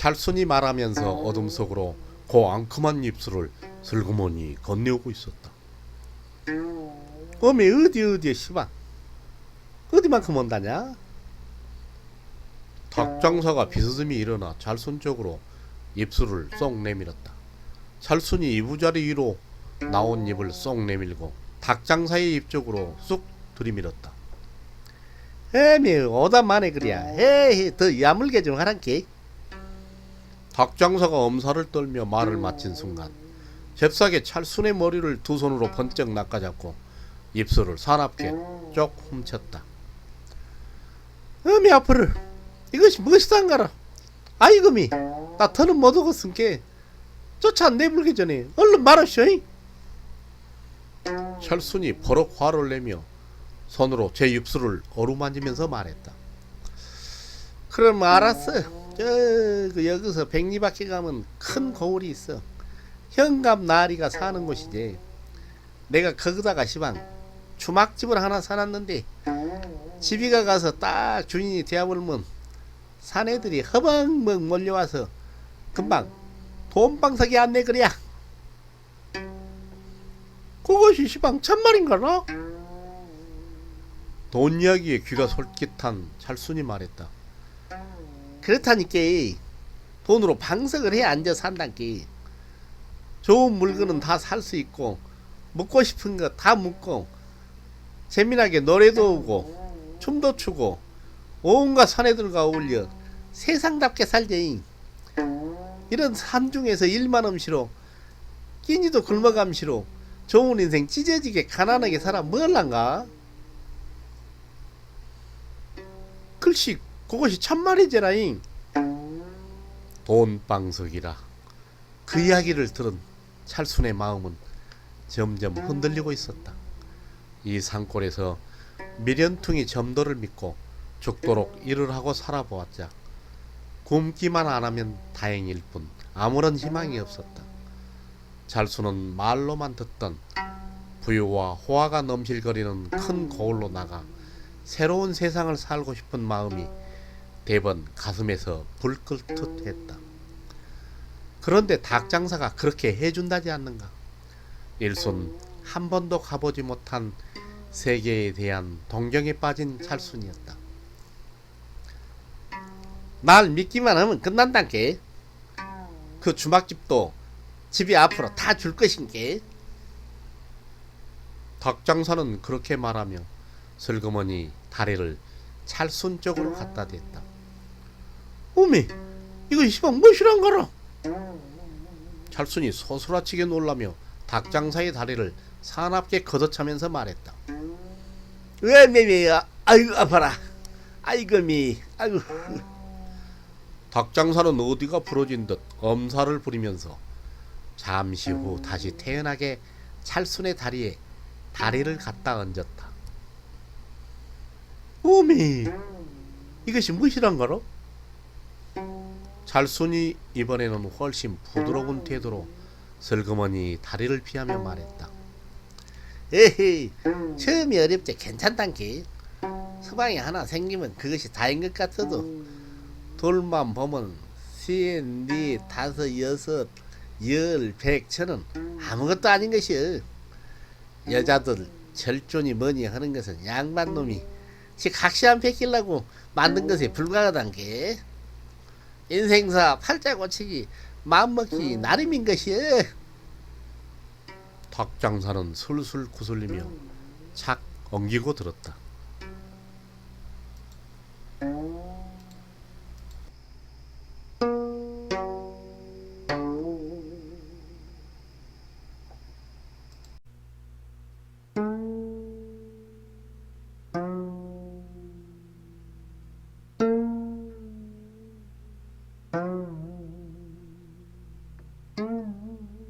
찰순이 말하면서 어둠 속으로 그 앙큼한 입술을 슬그머니 건네오고 있었다. 어메 어디 어디에 시방 어디만큼 온다냐? 닭장사가 비스듬히 일어나 찰순 쪽으로 입술을 쏙 내밀었다. 찰순이 이부자리 위로 나온 입을 쏙 내밀고 닭장사의 입 쪽으로 쑥 들이밀었다. 에미 오다만에 그래야. 에이 더 야물게 좀 하란께. 닭장사가 엄살을 떨며 말을 마친 순간 잽싸게 찰순의 머리를 두 손으로 번쩍 낚아잡고 입술을 사납게 쪽 훔쳤다. 어미 앞으로 이것이 무엇이단가라? 아이금이. 나 더는 못 오겠은게 쫓아 내불기 전에 얼른 말하시오이 철순이 버럭 화를 내며 손으로 제 입술을 어루만지면서 말했다. 그럼 알았어. 저그 여기서 백리바퀴 가면 큰 거울이 있어. 현감 나리가 사는 곳이지. 내가 거기다가 시방 주막집을 하나 사놨는데 집이가 가서 딱 주인이 되어버리면 사내들이 허벅먹 몰려와서 금방 돈방석이 안내 그래야. 그것이 시방 참말인가라? 돈 이야기에 귀가 솔깃한 찰순이 말했다. 그렇다니까 돈으로 방석을 해 앉아 산단께 좋은 물건은 다 살 수 있고 먹고 싶은 거 다 먹고 재미나게 노래도 오고 춤도 추고 온갖 사내들과 어울려 세상답게 살지 이런 산 중에서 일만 음시로 끼니도 굶어감시로 좋은 인생 찢어지게 가난하게 살아. 뭘란가 글씨 그것이 참말이제라잉. 돈방석이라. 그 이야기를 들은 찰순의 마음은 점점 흔들리고 있었다. 이 산골에서 미련퉁이 점도를 믿고 죽도록 일을 하고 살아보았자 굶기만 안 하면 다행일 뿐 아무런 희망이 없었다. 잘수는 말로만 듣던 부유와 호화가 넘실거리는 큰 거울로 나가 새로운 세상을 살고 싶은 마음이 대번 가슴에서 불끓듯 했다. 그런데 닭 장사가 그렇게 해준다지 않는가? 일손 한 번도 가보지 못한 세계에 대한 동경에 빠진 찰순이었다. 날 믿기만 하면 끝난단께. 그 주막집도 집이 앞으로 다 줄 것인게. 닭장사는 그렇게 말하며 슬그머니 다리를 찰순 쪽으로 갖다 댔다. 어미, 이거 시방 무엇이란 거라? 찰순이 소스라치게 놀라며 닭장사의 다리를 사납게 걷어차면서 말했다. 왜 매매야? 아이고 아파라. 아이고 미. 아이고. 닭장사는 어디가 부러진 듯 엄살을 부리면서 잠시 후 다시 태연하게 찰순의 다리에 다리를 갖다 얹었다. 오미, 이것이 무엇이란 거로? 찰순이 이번에는 훨씬 부드러운 태도로 슬그머니 다리를 피하며 말했다. 에헤이, 처음이 어렵지 괜찮단께. 서방이 하나 생기면 그것이 다인 것 같아도 돌만 보면 신, 니, 다섯, 여섯, 열, 백, 천은 아무것도 아닌 것이여. 여자들 절존이 뭐니 하는 것은 양반 놈이 지 각시한 패끼려고 만든 것에 불과하단 게 인생사 팔자 고치기 마음먹기 나름인 것이여. 닭장사는 술술 구슬리며 착 엉기고 들었다. Mm-hmm.